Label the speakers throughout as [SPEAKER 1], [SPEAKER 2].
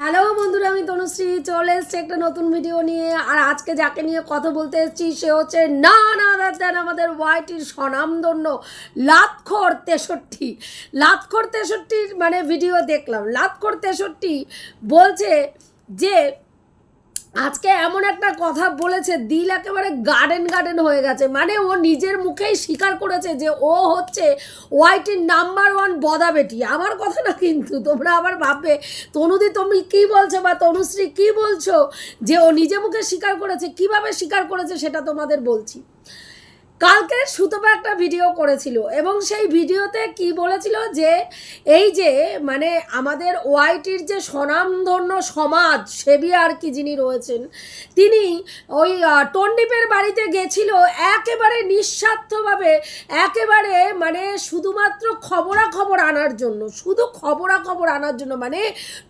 [SPEAKER 1] Hello বন্ধুরা, আমি তনুশ্রী, চলে এসছি একটা নতুন ভিডিও নিয়ে। আর আজকে যাকে নিয়ে কথা বলতে এসেছি, সে হচ্ছে না না দেন আমাদের ওয়াইটির স্বনামধন্য লাতখর তেষট্টি। লাতখর তেষট্টির মানে ভিডিও দেখলাম। লাতখর তেষট্টি বলছে যে আজকে এমন একটা কথা বলেছে, দিল একেবারে গার্ডেন গার্ডেন হয়ে গেছে। মানে ও নিজের মুখেই স্বীকার করেছে যে ও হচ্ছে ওয়াইটির নাম্বার ওয়ান বদা বেটি। আমার কথা না কিন্তু, তোমরা আবার ভাববে, তনুদি তুমি কি বলছো বা তনুশ্রী কি বলছো যে ও নিজে মুখে স্বীকার করেছে? কীভাবে স্বীকার করেছে সেটা তোমাদের বলছি। কালকে সুতপা একটা ভিডিও করেছিল এবং সেই ভিডিওতে কি বলেছিল যে, এই যে মানে আমাদের ওয়াইটির যে স্বনামধন্য সমাজ সেবী আর কি যিনি রয়েছেন, তিনি ওই টন্ডিপের বাড়িতে গেছিল একেবারে নিঃস্বার্থভাবে, একেবারে মানে শুধুমাত্র খবরাখবর আনার জন্য, শুধু খবরাখবর আনার জন্য মানে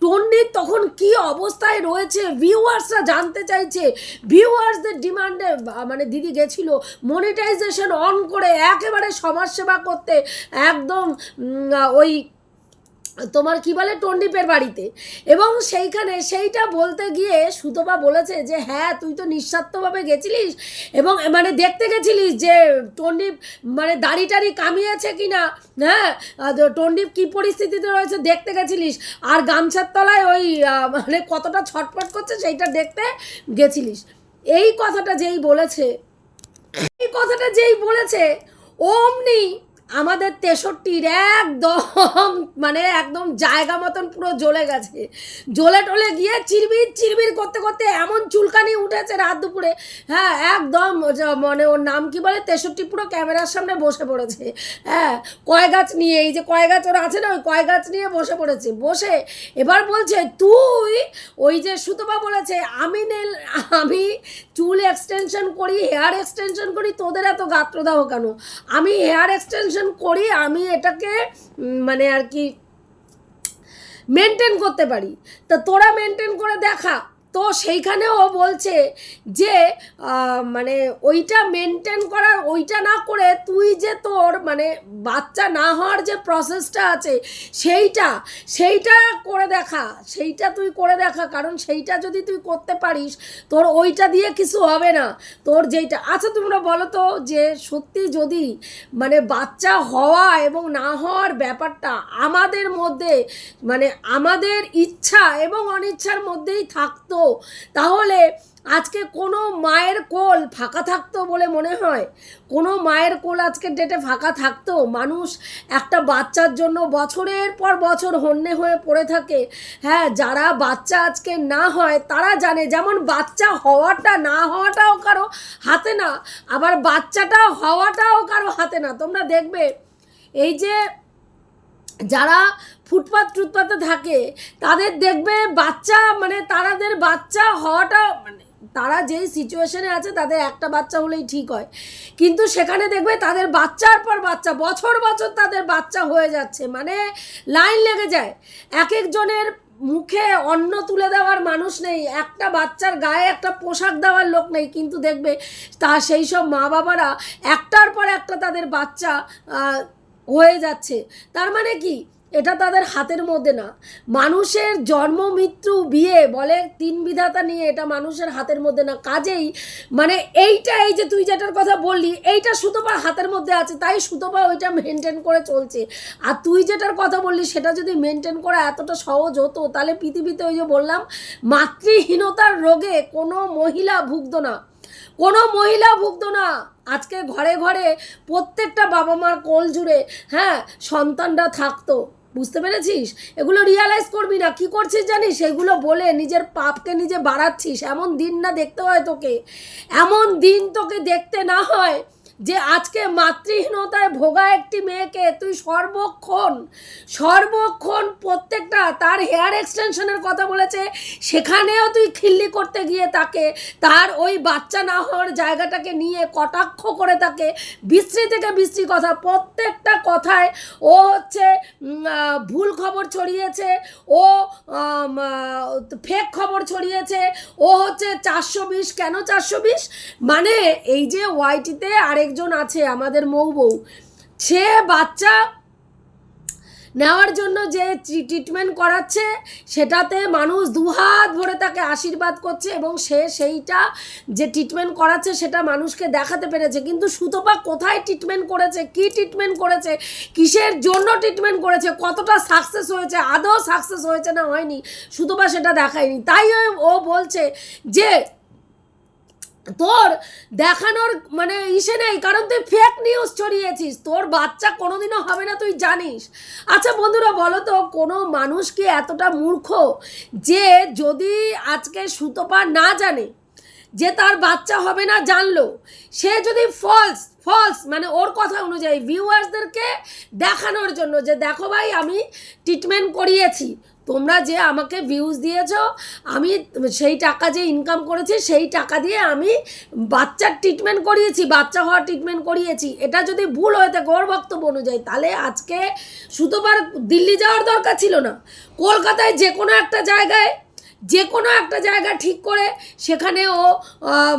[SPEAKER 1] টন্ডিত তখন কি অবস্থায় রয়েছে ভিউয়ার্সরা জানতে চাইছে ভিউয়ার্সদের ডিমান্ডে মানে দিদি গেছিল মনিটাইজেশন অন করে একেবারে সমাজসেবা করতে একদম ওই তোমার কি বলে, টন্ডিপের বাড়িতে। এবং সেইখানে সেইটা বলতে গিয়ে সুতপা বলেছে যে হ্যাঁ তুই তো নিঃস্বার্থভাবে গেছিলিস এবং মানে দেখতে গেছিলিস যে টন্ডিপ মানে দাড়ি টাড়ি কামিয়েছে কি না হ্যাঁ টন্ডিপ কী পরিস্থিতিতে রয়েছে দেখতে গেছিলিস? আর গামছার তলায় ওই মানে কতটা ছটফট করছে সেইটা দেখতে গেছিলিস। এই কথাটা যেই বলেছে এই কথাটা যেই বলেছে অমনি আমাদের তেষট্টির একদম মানে একদম জায়গা মতন পুরো জ্বলে গেছে। জ্বলে টলে গিয়ে চিরবির চিরবির করতে করতে এমন চুলকানি উঠেছে রাত দুপুরে। হ্যাঁ একদম মানে ওর নাম কি বলে? তেষট্টি পুরো ক্যামেরার সামনে বসে পড়েছে। হ্যাঁ কয় গাছ নিয়ে, এই যে কয় গাছ ওর আছে না, ওই কয় গাছ নিয়ে বসে পড়েছে। বসে এবার বলছে, তুই ওই যে সুতপা বলেছে, আমি নেল আমি চুল এক্সটেনশন করি হেয়ার এক্সটেনশন করি, তোদের এত গাত্রদাহ কেন? আমি হেয়ার এক্সটেনশন করি আমি এটাকে মানে আর কি মেনটেন করতে পারি। তা তোরা মেনটেন করে দেখা। তো সেইখানেও বলছে যে মানে ওইটা মেনটেন করার, ওইটা না করে তুই যে তোর মানে বাচ্চা না হওয়ার যে প্রসেসটা আছে, সেইটা সেইটা করে দেখা, সেইটা তুই করে দেখা, কারণ সেইটা যদি তুই করতে পারিস, তোর ওইটা দিয়ে কিছু হবে না, তোর যেইটা আচ্ছা তোমরা বলো তো যে সত্যি যদি মানে বাচ্চা হওয়া এবং না হওয়ার ব্যাপারটা আমাদের মধ্যে মানে আমাদের ইচ্ছা এবং অনিচ্ছার মধ্যেই থাকতো তাহলে আজকে কোনো মায়ের কোল ফাঁকা থাকতো বলে মনে হয়? কোনো মায়ের কোল আজকের ডেটে ফাঁকা থাকতো? মানুষ একটা বাচ্চার জন্য বছরের পর বছর হন্যে হয়ে পড়ে থাকে। হ্যাঁ যারা বাচ্চা আজকে না হয়, তারা জানে। যেমন বাচ্চা হওয়াটা না হওয়াটাও কারও হাতে না, আবার বাচ্চাটা হওয়াটাও কারও হাতে না। তোমরা দেখবে, এই যে যারা ফুটপাত টুটপাতে থাকে, তাদের দেখবে বাচ্চা মানে তারাদের বাচ্চা হওয়াটা মানে তারা যেই সিচুয়েশনে আছে, তাদের একটা বাচ্চা হলেই ঠিক হয়। কিন্তু সেখানে দেখবে তাদের বাচ্চার পর বাচ্চা, বছর বছর তাদের বাচ্চা হয়ে যাচ্ছে মানে লাইন লেগে যায়। এক একজনের মুখে অন্ন তুলে দেওয়ার মানুষ নেই, একটা বাচ্চার গায়ে একটা পোশাক দেওয়ার লোক নেই, কিন্তু দেখবে তা সেই সব মা বাবারা একটার পর একটা তাদের বাচ্চা হয়ে যাচ্ছে। তার মানে কি? এটা তাদের হাতের মধ্যে না। মানুষের জন্ম, মৃত্যু, বিয়ে বলে তিন বিধাতা নিয়ে এটা মানুষের হাতের মধ্যে না। কাজেই মানে এইটা এই যে তুই যেটার কথা বললি, এইটা সুতোপার হাতের মধ্যে আছে, তাই সুতোপা ওইটা মেনটেন করে চলছে। আর তুই যেটার কথা বললি, সেটা যদি মেনটেন করা এতটা সহজ হতো, তাহলে পৃথিবীতে ওই যে বললাম, মাতৃহীনতার রোগে কোনো মহিলা ভুগতো না। কোনো মহিলা ভুগত না। আজকে ঘরে ঘরে প্রত্যেকটা বাবা মার কোল জুড়ে হ্যাঁ সন্তানরা থাকতো। বুঝতে পেরেছিস? এগুলো রিয়ালাইজ করবি না। কি করছিস জানিস? সেগুলো বলে নিজের পাপকে নিজে বাড়াচ্ছিস। এমন দিন না দেখতে হয় তোকে। এমন দিন তোকে দেখতে না হয় যে আজকে মাতৃহীনতায় ভোগা একটি মেয়েকে তুই সর্বক্ষণ সর্বক্ষণ প্রত্যেকটা তার হেয়ার এক্সটেনশনের কথা বলেছে, সেখানেও তুই খিল্লি করতে গিয়ে তাকে, তার ওই বাচ্চা না হওয়ার জায়গাটাকে নিয়ে কটাক্ষ করে তাকে, বিশ্রী থেকে বিশ্রী কথা, প্রত্যেকটা কথায় ও হচ্ছে ভুল খবর ছড়িয়েছে, ও ফেক খবর ছড়িয়েছে, ও হচ্ছে চারশো বিশ, কেন চারশো বিশ? মানে এই যে ওয়াইটিতে আরেকজন আছে আমাদের মৌ বউ, সে বাচ্চা নেওয়ার জন্য যে ট্রিটমেন্ট করাচ্ছে, সেটাতে মানুষ দুহাত ভরে তাকে আশীর্বাদ করছে এবং সে সেইটা যে ট্রিটমেন্ট করাচ্ছে, সেটা মানুষকে দেখাতে পেরেছে। কিন্তু সুতপা কোথায় ট্রিটমেন্ট করেছে? কি ট্রিটমেন্ট করেছে? কিসের জন্য ট্রিটমেন্ট করেছে? কতটা সাকসেস হয়েছে? আদৌ সাকসেস হয়েছে না হয়নি? সুতপা সেটা দেখায়নি। তাই ও বলছে যে তোর দেখানোর মানে ইসে নেই, কারণ তুই ফেক নিউজ ছড়িয়েছিস। তোর বাচ্চা কোনোদিনও হবে না, তুই জানিস। আচ্ছা বন্ধুরা, বলো তো, কোনো মানুষ কি এতটা মূর্খ যে যদি আজকে সুতপা না জানে যে তার বাচ্চা হবে না জানলো, সে যদি ফলস ফলস মানে ওর কথা অনুযায়ী ভিউয়ার্সদেরকে দেখানোর জন্য যে, দেখো ভাই, আমি ট্রিটমেন্ট করিয়েছি তোমরা যে আমাকে ভিউজ দিয়েছ, আমি সেই টাকা যে ইনকাম করেছি, সেই টাকা দিয়ে আমি বাচ্চার ট্রিটমেন্ট করিয়েছি, বাচ্চা হওয়ার ট্রিটমেন্ট করিয়েছি। এটা যদি ভুল হয়ে থাকে ওর বক্তব্য অনুযায়ী, তাহলে আজকে সুতোবার দিল্লি যাওয়ার দরকার ছিল না। কলকাতায় যে কোনো একটা জায়গায়, যে কোনো একটা জায়গা ঠিক করে সেখানে ও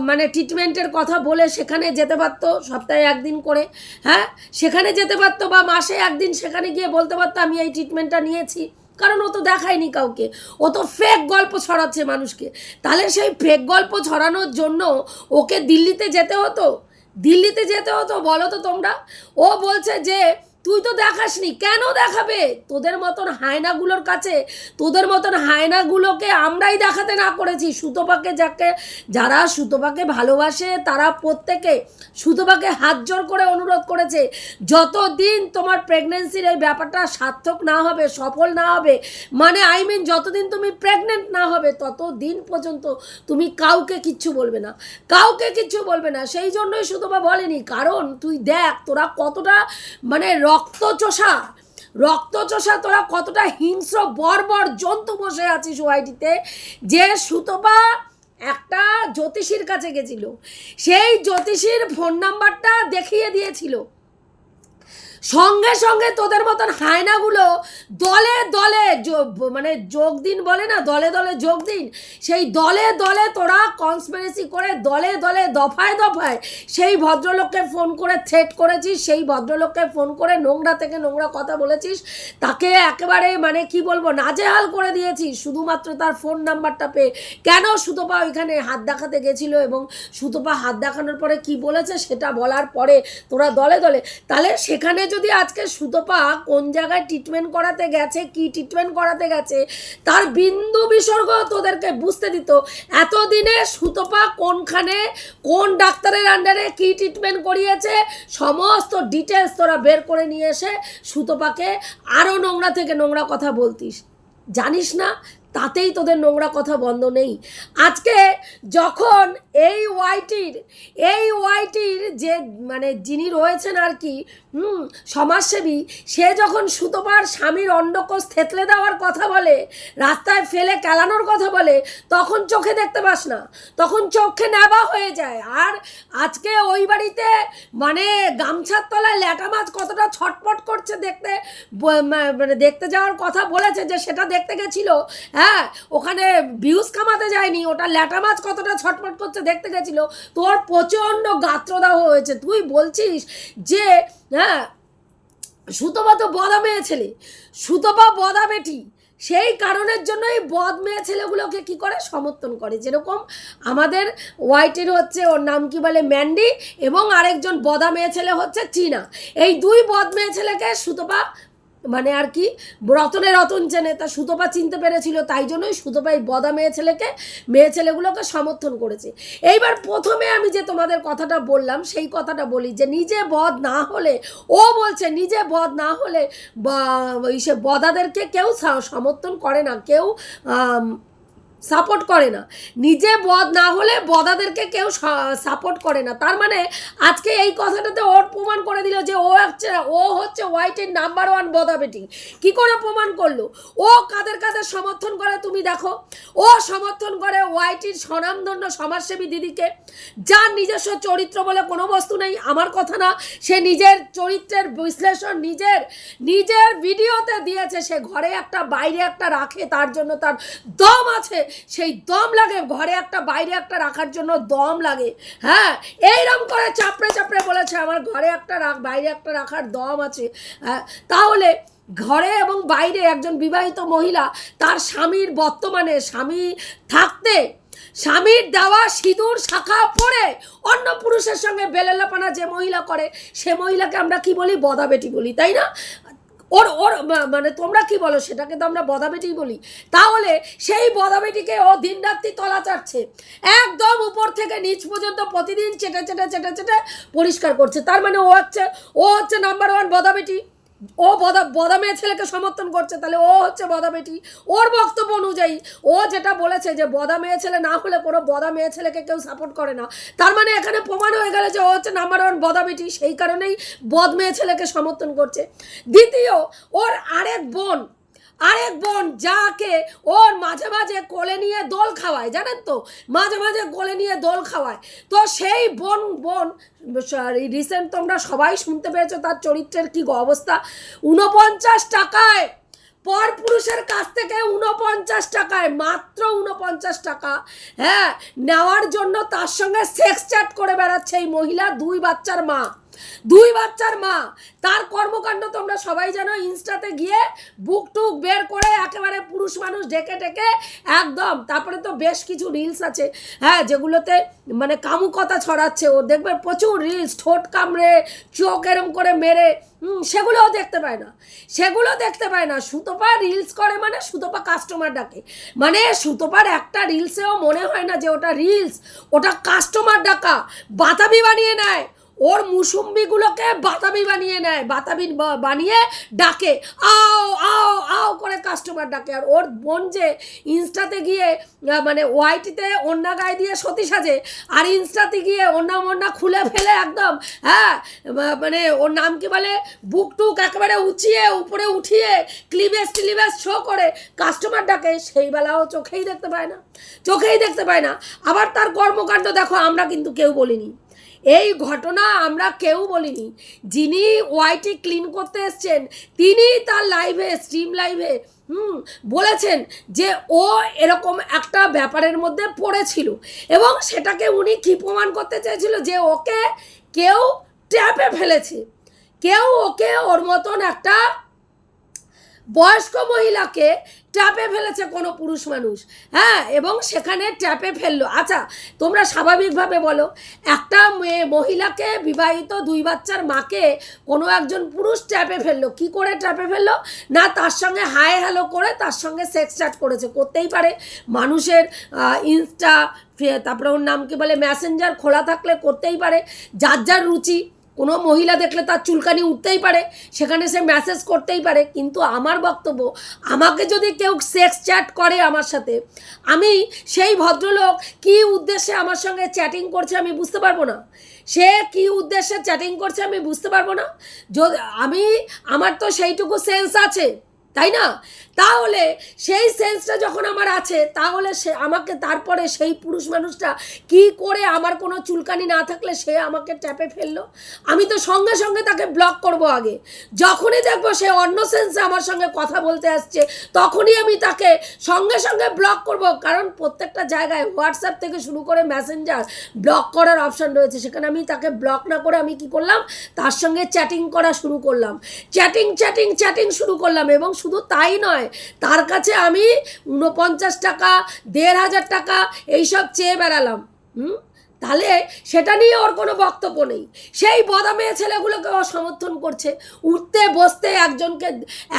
[SPEAKER 1] মানে ট্রিটমেন্টের কথা বলে সেখানে যেতে পারতো, সপ্তাহে একদিন করে হ্যাঁ? সেখানে যেতে পারতো বা মাসে একদিন সেখানে গিয়ে বলতে পারতো, আমি এই ট্রিটমেন্টটা নিয়েছি। কারণ ও তো দেখায়নি কাউকে। ও তো ফেক গল্প ছড়াচ্ছে মানুষকে। তাহলে সেই ফেক গল্প ছড়ানোর জন্য ওকে দিল্লিতে যেতে হতো? দিল্লিতে যেতে হতো বলো তো তোমরা? ও বলছে যে তুই তো দেখাসনি, কেন দেখাবে? তোদের মতন হায়নাগুলোর কাছে, তোদের মতন হায়নাগুলোকে আমরাই দেখাতে না করেছি। সুতোপাকে যাকে, যারা সুতোপাকে ভালোবাসে, তারা প্রত্যেকে সুতোপাকে হাত জোর করে অনুরোধ করেছে, যতদিন তোমার প্রেগনেন্সির এই ব্যাপারটা সার্থক না হবে, সফল না হবে মানে আই মিন যতদিন তুমি প্রেগনেন্ট না হবে তত দিন পর্যন্ত তুমি কাউকে কিচ্ছু বলবে না। কাউকে কিচ্ছু বলবে না। সেই জন্যই সুতোপা বলেনি, কারণ তুই দেখ তোরা কতটা মানে রক্তচোষা রক্তচোষা তোরা কতটা হিংস্র, বর্বর জন্তু বসে আছিস ওয়াইটিতে যে সুতপা একটা জ্যোতিষীর কাছে গেছিল। সেই জ্যোতিষীর ফোন নাম্বারটা দেখিয়ে দিয়েছিল। সঙ্গে সঙ্গে তোদের মতন হায়নাগুলো দলে দলে মানে যোগ দিন বলে না, দলে দলে যোগ দিন। সেই দলে দলে তোরা কনসপিরেসি করে দলে দলে দফায় দফায় সেই ভদ্রলোককে ফোন করে থ্রেট করেছিস, সেই ভদ্রলোককে ফোন করে নোংরা থেকে নোংরা কথা বলেছিস, তাকে একেবারে মানে কি বলব, নাজেহাল করে দিয়েছিস। শুধুমাত্র তার ফোন নাম্বারটা পেয়ে। কেন সুতপা ওইখানে হাত দেখাতে গেছিল এবং সুতপা হাত দেখানোর পরে কি বলেছে সেটা বলার পরে তোরা দলে দলে তাহলে সেখানে যদি আজকে সুতপা কোন জায়গায় ট্রিটমেন্ট করাতে গেছে, কি ট্রিটমেন্ট করাতে গেছে, তার বিন্দু বিসর্গ তোদেরকে বুঝতে দিত। এতদিনে সুতপা কোনখানে, কোন ডাক্তারের আন্ডারে কি ট্রিটমেন্ট করিয়েছে, সমস্ত ডিটেলস তোরা বের করে নিয়ে এসে সুতপাকে আরও নোংরা থেকে নোংরা কথা বলতিস। জানিস না তাতেই তোদের নোংরা কথা বন্ধ নেই। আজকে যখন এই ওয়াইটির এই ওয়াইটির যে মানে যিনি রয়েছেন আর কি, হুম, সমাজসেবী, সে যখন সুতোপার স্বামীর অন্ডকোষ থেতলে দেওয়ার কথা বলে, রাস্তায় ফেলে কেলানোর কথা বলে, তখন চোখে দেখতে পাস না। তখন চোখে নেবা হয়ে যায়। আর আজকে ওই বাড়িতে মানে গামছার তলায় ল্যাটা মাছ কতটা ছটপট করছে দেখতে মানে দেখতে যাওয়ার কথা বলেছে যে সেটা দেখতে গেছিল হ্যাঁ ওখানে ভিউজ কামাতে যায়নি, ওটা ল্যাটা মাছ কতটা ছটপট করছে দেখতে গেছিল। তোর প্রচণ্ড গাত্রদাহ হয়েছে, তুই বলছিস যে হ্যাঁ সুতপা তো বদা মেয়ে ছেলে, সুতপা বদা বেটি, সেই কারণের জন্য এই বদ মেয়ে ছেলেগুলোকে কি করে? সমর্থন করে। যেরকম আমাদের হোয়াইটের হচ্ছে, ওর নাম কি বলে? ম্যান্ডি এবং আরেকজন বদা মেয়ে ছেলে হচ্ছে চীনা। এই দুই বদ মেয়ে ছেলেকে সুতপা মানে আর কি, রতনে রতন চেনে, তা সুতপা চিনতে পেরেছিল, তাই জন্যই সুতপা বদা মেয়ে ছেলেকে, মেয়ে ছেলেগুলোকে সমর্থন করেছে। এইবার প্রথমে আমি যে তোমাদের কথাটা বললাম, সেই কথাটা বলি যে নিজে বধ না হলে, ও বলছে নিজে বধ না হলে বা- সে বদাদেরকে কেউ সমর্থন করে না। কেউ সাপোর্ট করে না। নিজে বদ না হলে বদাদেরকে কেউ সাপোর্ট করে না। তার মানে আজকে এই কথাটাতে ওর প্রমাণ করে দিল যে ও হচ্ছে ও হচ্ছে হোয়াইটের নাম্বার ওয়ান বদা বেটি। কি করে প্রমাণ করল? ও কাদের কাদের সমর্থন করে তুমি দেখো। ও সমর্থন করে হোয়াইটির স্বনামধন্য সমাজসেবী দিদিকে। যার নিজস্ব চরিত্র বলে কোনো বস্তু নেই, আমার কথা না। সে নিজের চরিত্রের বিশ্লেষণ নিজের নিজের ভিডিওতে দিয়েছে। সে ঘরে একটা, বাইরে একটা রাখে, তার জন্য তার দম আছে। সেই দম লাগে, ঘরে একটা, বাইরে একটা রাখার জন্য দম লাগে। হ্যাঁ এইরকম করে চাপড়ে চাপড়ে বলেছে আমার, ঘরে একটা রাখ, বাইরে একটা রাখার দম আছে। হ্যাঁ তাহলে ঘরে এবং বাইরে একজন বিবাহিত মহিলা, তার স্বামীর বর্তমানে স্বামী থাকতে, স্বামীর দেওয়া সিঁদুর শাখা পরে অন্য পুরুষের সঙ্গে বেলেলাপানা যে মহিলা করে, সে মহিলাকে আমরা কি বলি? বদাবেটি বলি, তাই না? ওর ওর মানে তোমরা কি বলো? সেটাকে তো আমরা বদাবেটি বলি। তাহলে সেই বদাবেটিকে ও দিনরাত্রি তলা চাটছে। একদম উপর থেকে নিচ পর্যন্ত প্রতিদিন চেটে চেটে চেটে চেটে পরিষ্কার করছে। তার মানে ও হচ্ছে ও হচ্ছে নাম্বার ওয়ান বদাবেটি। ও বদা বদা মেয়ে ছেলেকে সমর্থন করছে, তাহলে ও হচ্ছে বদা বেটি ওর বক্তব্য অনুযায়ী, ও যেটা বলেছে যে বদা মেয়ে ছেলে না হলে কোনো বদা মেয়ে ছেলেকে কেউ সাপোর্ট করে না। তার মানে এখানে প্রমাণ হয়ে গেলে যে ও হচ্ছে নাম্বার ওয়ান বদা বেটি সেই কারণেই বদ মেয়ে ছেলেকে সমর্থন করছে। দ্বিতীয়, ওর আরেক বোন আরেক বোন যাকে ওর মাঝে মাঝে কোলে নিয়ে দোল খাওয়ায়, জানেন তো? মাঝে মাঝে কোলে নিয়ে দোল খাওয়ায়। তো সেই বোন বোন রিসেন্ট তোমরা সবাই শুনতে পেয়েছ তার চরিত্রের কি অবস্থা? উনপঞ্চাশ টাকায় পর পুরুষের কাছ থেকে উনপঞ্চাশ টাকায়, মাত্র উনপঞ্চাশ টাকা হ্যাঁ নেওয়ার জন্য তার সঙ্গে সেক্স চ্যাট করে বেড়াচ্ছে এই মহিলা, দুই বাচ্চার মা। দুই বাচ্চার মা। তার কর্মকাণ্ড তোমরা সবাই জানো, ইনস্টাতে গিয়ে বুক টুক বের করে একেবারে পুরুষ মানুষ ডেকে ডেকে একদম। তারপরে তো বেশ কিছু রিলস আছে হ্যাঁ যেগুলোতে মানে কামুকতা ছড়াচ্ছে। ও দেখবে প্রচুর রিলস ঠোঁট কামড়ে, চোখ এরম করে মেরে সেগুলোও দেখতে পায় না। সেগুলো দেখতে পায় না। সুতপা রিলস করে মানে সুতপা কাস্টমার ডাকে। মানে সুতপার একটা রিলসেও মনে হয় না যে ওটা রিলস ওটা কাস্টমার ডাকা। বাতাবি বানিয়ে নেয়। ওর মুসুম্বিগুলোকে বাতাবি বানিয়ে নেয়, বাতাবি বানিয়ে ডাকে। আও আও আও করে কাস্টমার ডাকে। আর ওর বোন যে ইনস্টাতে গিয়ে মানে ওয়াইটিতে অন্যা গায়ে দিয়ে সতী সাজে, আর ইনস্টাতে গিয়ে অন্যা মন্যা খুলে ফেলে একদম হ্যাঁ মানে ওর নাম কি বলে? বুক টুক একেবারে উঁচিয়ে, উপরে উঠিয়ে ক্লিভেজ টিলিভেজ শো করে কাস্টমার ডাকে। সেই বেলাও চোখেই দেখতে পায় না, চোখেই দেখতে পায় না। আবার তার কর্মকাণ্ড দেখো, আমরা কিন্তু কেউ বলিনি। এই ঘটনা আমরা কেউ বলিনি। যিনি ওয়াইটি ক্লিন করতে এসছেন, তিনি তার লাইভে স্ট্রিম লাইভে হুম, বলেছেন যে ও এরকম একটা ব্যাপারের মধ্যে পড়েছিল এবং সেটাকে উনি কি প্রমাণ করতে চেয়েছিল যে ওকে কেউ ট্যাপে ফেলেছে। কেউ ওকে ওর মতন একটা বয়স্ক মহিলাকে ট্যাপে ফেলেছে কোনো পুরুষ মানুষ। হ্যাঁ এবং সেখানে ট্যাপে ফেলল। আচ্ছা তোমরা স্বাভাবিকভাবে বলো, একটা মেয়ে মহিলাকে বিবাহিত দুই বাচ্চার মাকে কোনো একজন পুরুষ ট্যাপে ফেলল। কি করে ট্যাপে ফেলল? না, তার সঙ্গে হাই হ্যালো করে তার সঙ্গে সেক্স চ্যাট করেছে। করতেই পারে। মানুষের ইনস্টা তারপরে ওর নাম কি বলে? মেসেঞ্জার খোলা থাকলে করতেই পারে। যার যার রুচি কোনো মহিলা দেখলে তার চুলকানি উঠতেই পারে, সেখানে সে মেসেজ করতেই পারে, কিন্তু আমার বক্তব্য, আমাকে যদি কেউ সেক্স চ্যাট করে আমার সাথে, আমি সেই ভদ্রলোক কি উদ্দেশ্যে আমার সঙ্গে চ্যাটিং করছে আমি বুঝতে পারব না। সে কি উদ্দেশ্যে চ্যাটিং করছে আমি বুঝতে পারব না। যদি, আমি, আমার তো সেইটুকু সেন্স আছে, তাই না? তাহলে সেই সেন্সটা যখন আমার আছে, তাহলে সে আমাকে তারপরে সেই পুরুষ মানুষটা কি করে আমার কোনো চুলকানি না থাকলে সে আমাকে ট্যাপে ফেলল? আমি তো সঙ্গে সঙ্গে তাকে ব্লক করব আগে। যখনই দেখব সে অন্য সেন্সে আমার সঙ্গে কথা বলতে আসছে, তখনই আমি তাকে সঙ্গে সঙ্গে ব্লক করব। কারণ প্রত্যেকটা জায়গায় হোয়াটসঅ্যাপ থেকে শুরু করে মেসেঞ্জার ব্লক করার অপশান রয়েছে। সেখানে আমি তাকে ব্লক না করে আমি কি করলাম? তার সঙ্গে চ্যাটিং করা শুরু করলাম। চ্যাটিং চ্যাটিং চ্যাটিং শুরু করলাম এবং শুধু তাই নয় তার কাছে আমি উনপঞ্চাশ টাকা, দেড় হাজার টাকা এইসব চেয়ে বেড়ালাম। হুম? তাহলে সেটা নিয়ে ওর কোনো বক্তব্য নেই। সেই বদামে ছেলেগুলোকে ও সমর্থন করছে। উঠতে বসতে একজনকে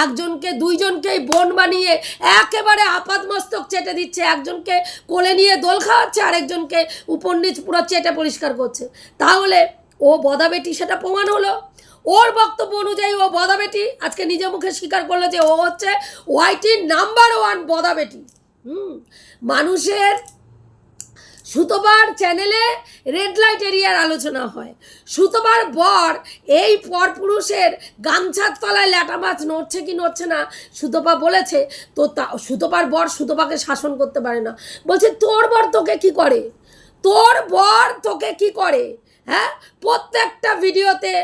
[SPEAKER 1] একজনকে, দুইজনকেই বোন বানিয়ে একেবারে আপাদমস্তক চেটে দিচ্ছে। একজনকে কোলে নিয়ে দোল খাওয়াচ্ছে, আরেকজনকে উপর নিচ পুরো চেটে পরিষ্কার করছে। তাহলে ও বদাবেটি সেটা প্রমাণ হলো। ওর বক্তব্য অনুযায়ী ও বদাবেটি আজকে নিজে মুখে স্বীকার করল যে ও হচ্ছে ওয়াইটির নাম্বার ওয়ান বদাবেটি। হুম, মানুষের সুতোবার চ্যানেলে রেড লাইট এরিয়ার আলোচনা হয়। সুতোবার বর এই পরপুরুষের গামছার তলায় ল্যাটা মাছ নড়ছে কি নড়ছে না সুতোপা বলেছে, তো তা সুতোপার বর সুতোপাকে শাসন করতে পারে না। বলছে, তোর বর তোকে কি করে? তোর বর তোকে কি করে? হ্যাঁ প্রত্যেকটা ভিডিওতে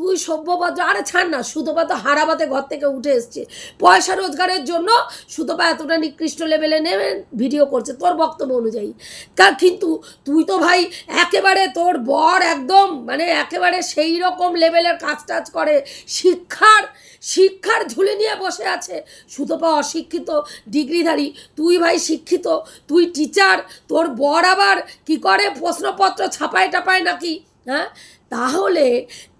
[SPEAKER 1] তুই সভ্যভদ্র আরে ছাড় না, সুতপা তো হারাবাতে ঘর থেকে উঠে এসছে। পয়সা রোজগারের জন্য সুতপা এতটা নিকৃষ্ট লেভেলে নেমে ভিডিও করছে, তোর বক্তব্য অনুযায়ী। তা কিন্তু তুই তো ভাই একেবারে তোর বর একদম মানে একেবারে সেই রকম লেভেলের কাজ টাজ করে, শিক্ষার শিক্ষার ঝুলে নিয়ে বসে আছে। সুতপা অশিক্ষিত, ডিগ্রিধারী, তুই ভাই শিক্ষিত, তুই টিচার তোর বর আবার কি করে প্রশ্নপত্র ছাপায় টাপায় নাকি হ্যাঁ? তাহলে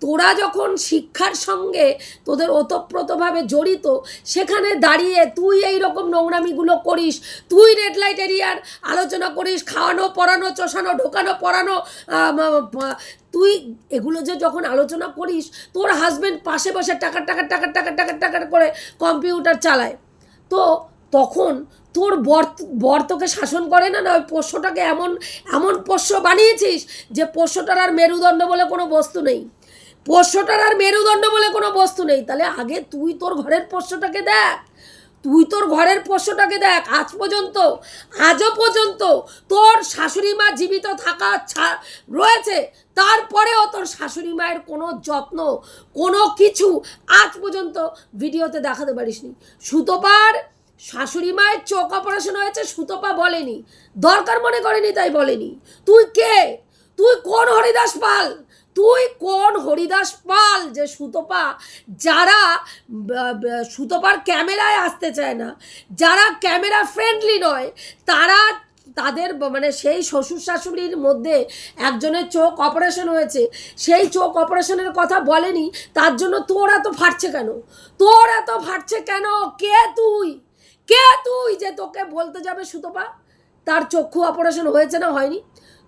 [SPEAKER 1] তোরা যখন শিক্ষার সঙ্গে তোদের ওতপ্রোতভাবে জড়িত, সেখানে দাঁড়িয়ে তুই এই রকম নোংরামিগুলো করিস, তুই রেড লাইট এরিয়ার আলোচনা করিস, খাওয়ানো, পড়ানো, চষানো, ঢোকানো, পড়ানো তুই এগুলো যে যখন আলোচনা করিস, তোর হাজব্যান্ড পাশে বসে টাকা টাকা টাকা টাকা টাকা টাকা করে কম্পিউটার চালায়। তো তখন তোর বর বর তোকে শাসন করে না? না, ওই পোষ্যটাকে এমন এমন পোষ্য বানিয়েছিস যে পোষ্যটার আর মেরুদণ্ড বলে কোনো বস্তু নেই। পোষ্যটার আর মেরুদণ্ড বলে কোনো বস্তু নেই। তাহলে আগে তুই তোর ঘরের পোষ্যটাকে দেখ। তুই তোর ঘরের পোষ্যটাকে দেখ। আজ পর্যন্ত, আজও পর্যন্ত তোর শাশুড়ি মা জীবিত থাকা রয়েছে। তারপরেও তোর শাশুড়ি মায়ের কোনো যত্ন, কোনো কিছু আজ পর্যন্ত ভিডিওতে দেখাতে পারিসনি। সুতোপার শাশুড়ি মায়ের চোখ অপারেশন হয়েছে, সুতপা বলেনি। দরকার মনে করেনি, তাই বলেনি। তুই কে? তুই কোন হরিদাস পাল? তুই কোন হরিদাস পাল যে সুতপা, যারা সুতপার ক্যামেরায় আসতে চায় না, যারা ক্যামেরা ফ্রেন্ডলি নয়, তারা তাদের মানে সেই শ্বশুর শাশুড়ির মধ্যে একজনের চোখ অপারেশন হয়েছে, সেই চোখ অপারেশনের কথা বলেনি, তার জন্য তোর এত ফাটছে কেন? তোর এত ফাটছে কেন? কে তুই? কে তুই যে তোকে বলতে যাবে সুতপা? তার চক্ষু অপারেশন হয়েছে না হয়নি?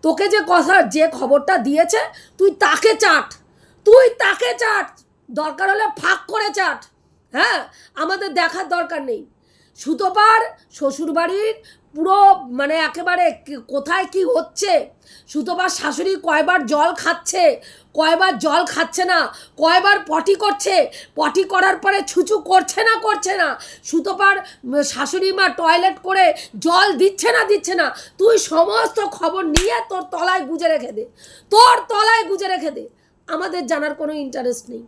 [SPEAKER 1] তোকে যে কথা, যে খবরটা দিয়েছে, তুই তাকে চাট। তুই তাকে চাট। দরকার হলে ফাঁক করে চাট। হ্যাঁ? আমাদের দেখার দরকার নেই। সুতোপার শ্বশুরবাড়ির পুরো মানে একেবারে কোথায় কি হচ্ছে? সুতোপার শাশুড়ি কয়বার জল খাচ্ছে? কয়বার জল খাচ্ছে না, কয়বার পটি করছে, পটি করার পরে ছুচু করছে না করছে না। সুতোপার শাশুড়ি মা টয়লেট করে জল দিচ্ছে না দিচ্ছে না। তুই সমস্ত খবর নিয়ে তোর তলায় গুজে রেখে দে। তোর তলায় গুজে রেখে দে। আমাদের জানার কোনো ইন্টারেস্ট নেই।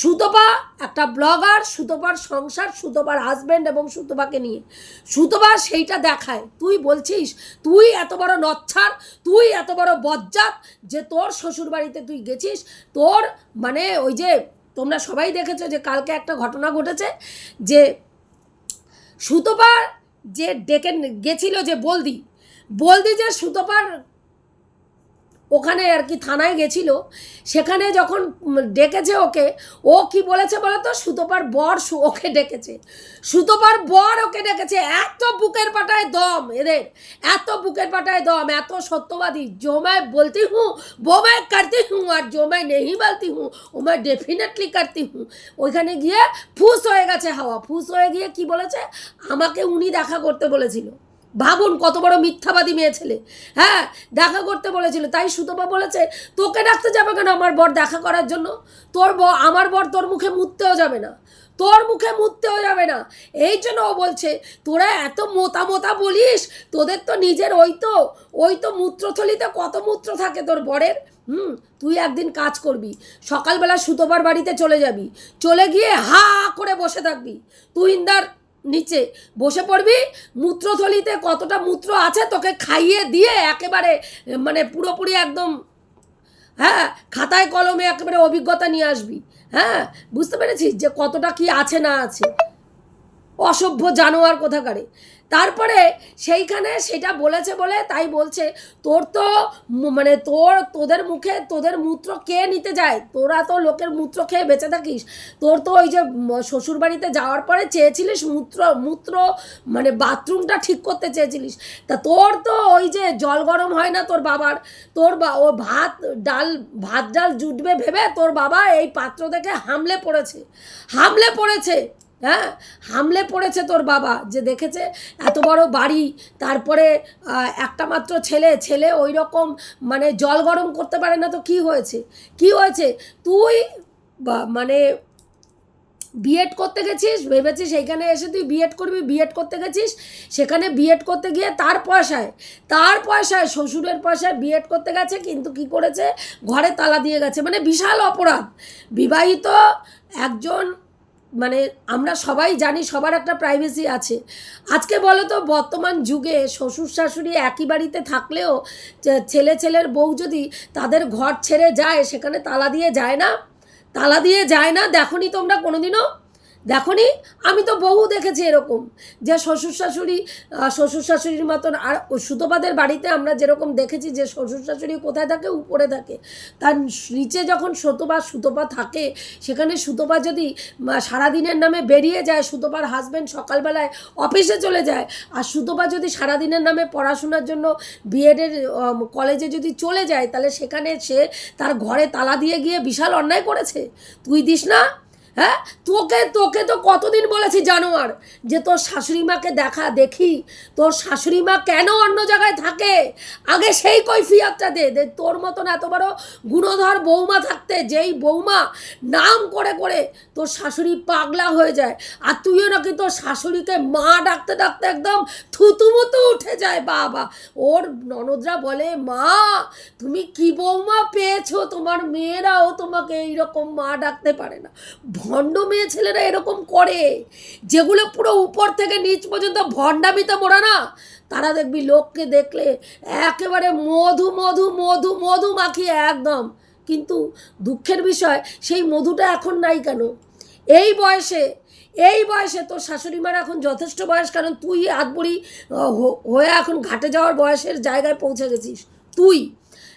[SPEAKER 1] সুতপা একটা ব্লগার সুতপার সংসার, সুতপার হাজব্যান্ড এবং সুতপাকে নিয়ে। সুতপা সেইটা দেখায়। তুই বলছিস, তুই এত বড় নচ্ছার, তুই এত বড় বজ্জাত যে তোর শ্বশুর বাড়িতে তুই গেছিস, তোর মানে ওই যে তোমরা সবাই দেখেছ যে কালকে একটা ঘটনা ঘটেছে যে সুতপার যে ডেকে গেছিল যে বলদি বলদি যে সুতপার ওখানে আর কি থানায় গেছিল সেখানে যখন উম ডেকেছে ওকে ও কি বলেছে বলো তো সুতোপার বর সু- ওকে ডেকেছে সুতোপার বর ওকে ডেকেছে এত বুকের পাটায় দম এদের এত বুকের পাটায় দম এত সত্যবাদী जो मैं बोलती हूँ वो मैं करती हूँ আর जो मैं नहीं बोलती हूँ ও मैं ডেফিনেটলি करती हूँ ওইখানে গিয়ে ফুস হয়ে গেছে হাওয়া ফুস হয়ে গিয়ে কি বলেছে আমাকে উনি দেখা করতে বলেছিল ভাবুন কত বড় মিথ্যাবাদী মেয়ে ছেলে। হ্যাঁ দেখা করতে বলেছিল। তাই সুতপা বলেছে, তোকে ডাকতে যাবে কেন আমার বর দেখা করার জন্য? তোর ব, আমার বর তোর মুখে মুততেও যাবে না। তোর মুখে মুততেও যাবে না। এই জন্য ও বলছে, তোরা এত মোতা মোতা বলিস, তোদের তো নিজের ওই তো ওই তো মূত্রথলিতে কত মূত্র থাকে তোর বরের? হুম, তুই একদিন কাজ করবি। সকালবেলা সুতোবার বাড়িতে চলে যাবি। চলে গিয়ে হা করে বসে থাকবি। তুই ইন্দার নিচে বসে পড়বি। মূত্রথলিতে কতটা মূত্র আছে তোকে খাইয়ে দিয়ে একেবারে মানে পুরোপুরি একদম হ্যাঁ খাতায় কলমে একেবারে অভিজ্ঞতা নিয়ে আসবি। হ্যাঁ বুঝতে পেরেছিস যে কতটা কি আছে না আছে। অসভ্য জানোয়ার কোথাকারে। তারপরে সেইখানে সেটা বলেছে বলে তাই বলছে, তোর তো মানে তোর, তোদের মুখে, তোদের মূত্র কে নিতে যায়? তোরা তো লোকের মূত্র খেয়ে বেঁচে থাকিস। তোর তো ওই যে শ্বশুর বাড়িতে যাওয়ার পরে চেয়েছিলিস মূত্র মূত্র মানে বাথরুমটা ঠিক করতে চেয়েছিলিস। তা তোর তো ওই যে জল গরম হয় না তোর বাবার? তোর বা, ও ভাত, ডাল ভাত, ডাল জুটবে ভেবে তোর বাবা এই পাত্র দেখে হামলে পড়েছে। হামলে পড়েছে। হ্যাঁ? হামলে পড়েছে তোর বাবা যে দেখেছে এত বড় বাড়ি, তারপরে একটা মাত্র ছেলে ছেলে ওই রকম মানে জল গরম করতে পারে না তো কি হয়েছে? কি হয়েছে? তুই মানে বিএড করতে গেছিস, ভেবেছিস এইখানে এসে তুই বিএড করবি বিএড করতে গেছিস, সেখানে বিএড করতে গিয়ে তার পয়সায় তার পয়সায়, শ্বশুরের পয়সায় বিএড করতে গেছে, কিন্তু কি করেছে? ঘরে তালা দিয়ে গেছে মানে বিশাল অপরাধ। বিবাহিত একজন মানে আমরা সবাই জানি সবার একটা প্রাইভেসি আছে। আজকে বলো তো বর্তমান যুগে শ্বশুর শাশুড়ি একই বাড়িতে থাকলেও ছেলে ছেলের বউ যদি তাদের ঘর ছেড়ে যায়, সেখানে তালা দিয়ে যায় না? তালা দিয়ে যায় না? দেখো তোমরা কোনোদিনও? দেখনি? আমি তো বহু দেখেছি এরকম। যে শ্বশুর শাশুড়ি শ্বশুর শাশুড়ির মতন আর সুতোপাদের বাড়িতে আমরা যেরকম দেখেছি যে শ্বশুর শাশুড়ি কোথায় থাকে, উপরে থাকে। তার নিচে যখন সুতোপা সুতোপা থাকে, সেখানে সুতোপা যদি সারাদিনের নামে বেরিয়ে যায়, সুতোপার হাজব্যান্ড সকালবেলায় অফিসে চলে যায়, আর সুতোপা যদি সারাদিনের নামে পড়াশোনার জন্য বিএডের কলেজে যদি চলে যায়, তাহলে সেখানে সে তার ঘরে তালা দিয়ে গিয়ে বিশাল অন্যায় করেছে। তুই দিস না? হ্যাঁ? তোকে তোকে তো কতদিন বলেছি জানোয়ার যে তোর শাশুড়ি মাকে দেখা, দেখি। তোর শাশুড়ি মা কেন অন্য জায়গায় থাকে? আগে সেই কৈফিয়তটা দে। দে, তোর মতন এত বড় গুণধর বৌমা থাকতে, যেই বৌমা নাম করে করে তোর শাশুড়ি পাগলা হয়ে যায়, আর তুইও নাকি তোর শাশুড়িকে মা ডাকতে ডাকতে একদম থুতুমুতু উঠে যায়, বাবা। ওর ননদরা বলে, মা, তুমি কি বৌমা পেয়েছ? তোমার মেয়েরাও তোমাকে এইরকম মা ডাকতে পারে না। ভণ্ড মেয়ে ছেলেরা এরকম করে যেগুলো পুরো উপর থেকে নিচ পর্যন্ত ভণ্ডামিতে মোড়া না তারা দেখবি লোককে দেখলে একেবারে মধু মধু মধু মধু মাখিয়ে একদম। কিন্তু দুঃখের বিষয় সেই মধুটা এখন নাই কেন? এই বয়সে এই বয়সে তোর শাশুড়ি মার এখন যথেষ্ট বয়স কারণ তুই আধবুড়ি আহ, হ- হয়ে এখন ঘাটে যাওয়ার বয়সের জায়গায় পৌঁছে গেছিস। তুই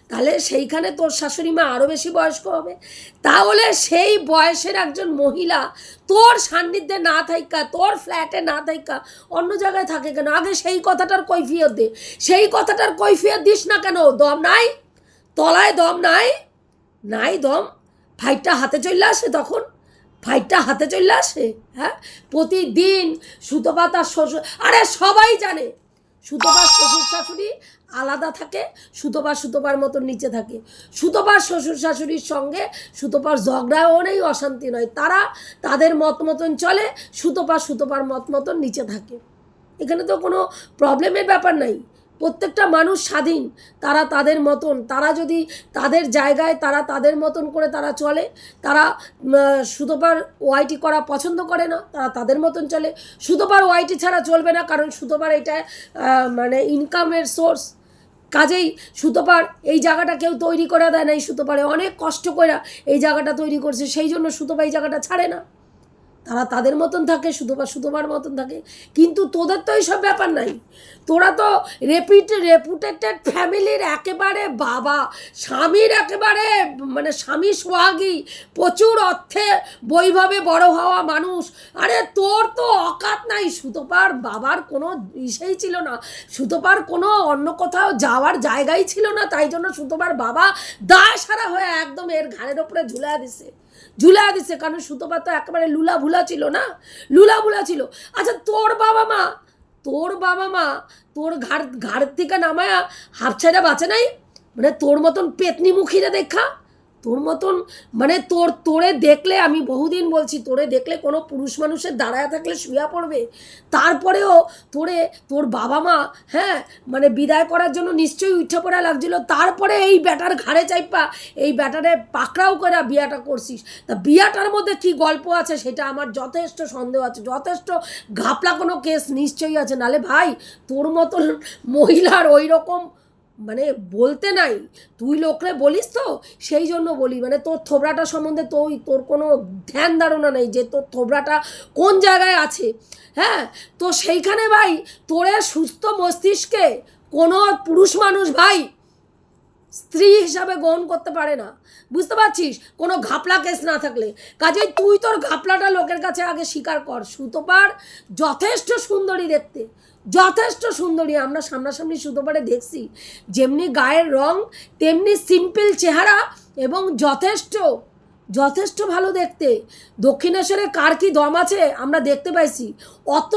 [SPEAKER 1] তাহলে সেইখানে তোর শাশুড়ি মা আরও বেশি বয়স্ক হবে। তাহলে সেই বয়সের একজন মহিলা তোর সান্নিধ্যে না থাইকা, তোর ফ্ল্যাটে না থাইকা, অন্য জায়গায় থাকে কেন? আগে সেই কথাটার কৈফিয়ত দে। সেই কথাটার কৈফিয়ত দিস না কেন? দম নাই? তলায় দম নাই? নাই দম? ফাইটটা হাতে চলে আসে তখন? ফাইটটা হাতে চলে আসে? হ্যাঁ? প্রতিদিন সুতপা তার শ্বশুর আরে সবাই জানে সুতপার শ্বশুর শাশুড়ি আলাদা থাকে, সুতপার সুতপার মতন নিচে থাকে। সুতপার শ্বশুর শাশুড়ির সঙ্গে সুতপার ঝগড়াও অশান্তি নয়। তারা তাদের মত মতন চলে সুতপা সুতপার মত মতন নিচে থাকে। এখানে তো কোনো প্রবলেমের ব্যাপার নাই। প্রত্যেকটা মানুষ স্বাধীন। তারা তাদের মতন। তারা যদি তাদের জায়গায় তারা তাদের মতন করে তারা চলে, তারা সুতোপার ওয়াইটি করা পছন্দ করে না, তারা তাদের মতন চলে। সুতোপার ওয়াইটি ছাড়া চলবে না, কারণ সুতোপার এটা মানে ইনকামের সোর্স কাজেই সুতোপার এই জায়গাটা কেউ তৈরি করে দেয় না এই সুতোপারে। অনেক কষ্ট করে এই জায়গাটা তৈরি করছে, সেই জন্য সুতোপা এই জায়গাটা ছাড়ে না। তারা তাদের মতন থাকে সুতোপা সুতোপার মতন থাকে। কিন্তু তোদের তো এইসব ব্যাপার নাই। তোরা তো রেপিট রেপুটেটেড ফ্যামিলির একেবারে বাবা, স্বামীর একেবারে মানে স্বামী সোহাগী, প্রচুর অর্থে বৈভাবে বড় হওয়া মানুষ। আরে তোর তো অকাত নাই। সুতোপার বাবার কোনো ইসেই ছিল না। সুতোপার কোনো অন্য কোথাও যাওয়ার জায়গাই ছিল না। তাই জন্য সুতোপার বাবা দায় সারা হয়ে একদম এর ঘাড়ের ওপরে ঝুলা দিছে। ঝুলা দিছে, কারণ সুতোপা তো একেবারে লুলা ভুলা ছিল না? লুলা ভুলা ছিল। আচ্ছা তোর বাবা মা, তোর বাবা মা, তোর ঘাড় ঘাড় থেকে নামায়া হাফ ছেড়ে বাঁচে নাই? মানে তোর মতন পেতনি মুখীরা দেখা? তোর মতন মানে তোর, তোরে দেখলে আমি বহুদিন বলছি, তোরে দেখলে কোনো পুরুষ মানুষের দাঁড়ায় থাকলে শুয়া পড়বে। তারপরেও তোরে, তোর বাবা মা হ্যাঁ মানে বিদায় করার জন্য নিশ্চয়ই উঠে পড়া লাগছিল। তারপরে এই ব্যাটার ঘাড়ে চাইপা, এই ব্যাটারে পাকড়াও করে বিয়াটা করছিস। তা বিয়াটার মধ্যে কি গল্প আছে সেটা আমার যথেষ্ট সন্দেহ আছে। যথেষ্ট ঘাপলা কোনো কেস নিশ্চয়ই আছে। নালে ভাই, তোর মতন মহিলার ওই রকম মানে বলতে নাই। তুই লোকরে বলিস তো, সেই জন্য বলি। মানে তোর থোবড়াটা সম্বন্ধে তুই, তোর কোনো ধ্যান ধারণা নেই যে তোর থোবড়াটা কোন জায়গায় আছে। হ্যাঁ? তো সেইখানে ভাই, তোরে সুস্থ মস্তিষ্কে কোনো পুরুষ মানুষ ভাই, স্ত্রী হিসাবে গ্রহণ করতে পারে না। বুঝতে পারছিস? কোনো ঘাপলা কেস না থাকলে। কাজেই তুই তোর ঘাপলাটা লোকের কাছে আগে স্বীকার কর। সুতোপার যথেষ্ট সুন্দরী দেখতে। যথেষ্ট সুন্দরী। আমরা সামনাসামনি সুতোপারে দেখছি যেমনি গায়ের রং তেমনি সিম্পল চেহারা এবং যথেষ্ট যথেষ্ট ভালো দেখতে। দক্ষিণেশ্বরে কার কি দম আছে আমরা দেখতে পাইছি। অত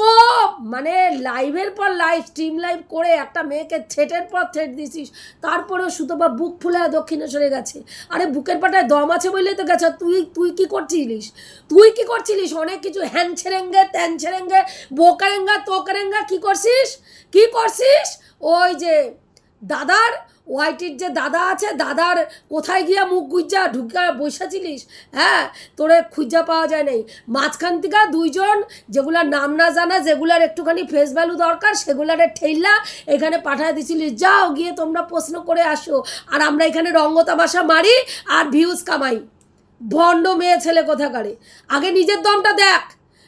[SPEAKER 1] মানে লাইভের পর লাইভ স্ট্রিম লাইভ করে একটা মেয়েকে থ্রেটের পর থ্রেট দিছিস, তারপরেও সুতপা বুক ফুলে দক্ষিণেশ্বরে গেছে। আরে বুকের পাটায় দম আছে বললেই তো গেছে তুই তুই কি করছিলিস? তুই কি করছিলিস? অনেক কিছু হ্যান ছেড়েঙ্গে, ত্যান ছেড়েঙ্গে, বোকারেঙ্গা, তোকারেঙ্গা কি করছিস? কি করছিস? ওই যে দাদার ওয়াইটির যে দাদা আছে, দাদার কোথায় গিয়া মুখ গুজ্জা? ঢুকা বসেছিলিস হ্যাঁ তোরে খুঁজা পাওয়া যায় নাই। মাঝখান থেকে দুইজন যেগুলার নাম না জানা, যেগুলার একটুখানি ফেস ভ্যালু দরকার, সেগুলারে ঠেললা এখানে পাঠায় দিছিলিস। যাও, গিয়ে তোমরা প্রশ্ন করে আসো। আর আমরা এখানে রঙ্গতামাশা মারি আর ভিউজ কামাই। ভণ্ড মেয়ে ছেলে কোথাকারে? আগে নিজের দমটা দেখ।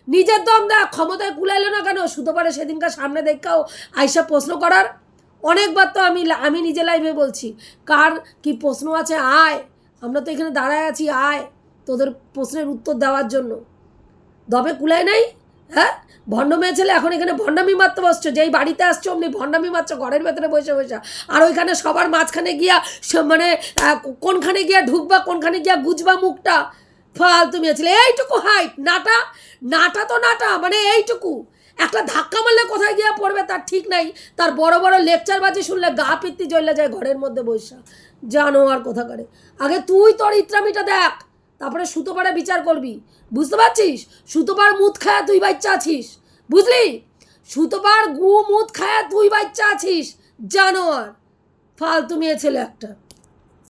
[SPEAKER 1] নিজের দম দেখ, ক্ষমতায় কুলাইলো না কেন? শুধু পারে সেদিনকার সামনে দেখাও, আইসা প্রশ্ন করার। অনেকবার তো আমি আমি নিজে লাইভে বলছি, কার কি প্রশ্ন আছে আয়, আমরা তো এখানে দাঁড়ায় আছি, আয়, তোদের প্রশ্নের উত্তর দেওয়ার জন্য। দবে কুলায় নাই হ্যাঁ? ভণ্ড মেয়ে ছেলে এখন এখানে ভণ্ডামি মারতে বসছো, যেই বাড়িতে আসছো অমনি ভণ্ডামি মারছো, ঘরের ভেতরে বসে বসে। আর ওইখানে সবার মাঝখানে গিয়া মানে কোনখানে গিয়া ঢুকবা, কোনখানে গিয়া গুজবা মুখটা? ফালতু মেয়ে ছেলে, এইটুকু হাইট নাটা নাটা তো নাটা মানে এইটুকু। একটা ধাক্কা মারলে কোথায় গিয়ে পড়বে তার ঠিক নাই। তার বড় বড় লেকচার বাজি শুনলে গা পিত্তি জ্বললে যায় ঘরের মধ্যে বৈশা। জানো আর কোথা করে। আগে তুই তোর ইত্রামিটা দেখ, তারপরে সুতোপাড়া বিচার করবি। বুঝতে পারছিস? সুতোপার মুদ খায়া তুই বাচ্চা আছিস। বুঝলি? সুতোপার গু মুদ খায়া তুই বাচ্চা আছিস। জানো আর। ফালতু মেয়ে ছেলে একটা।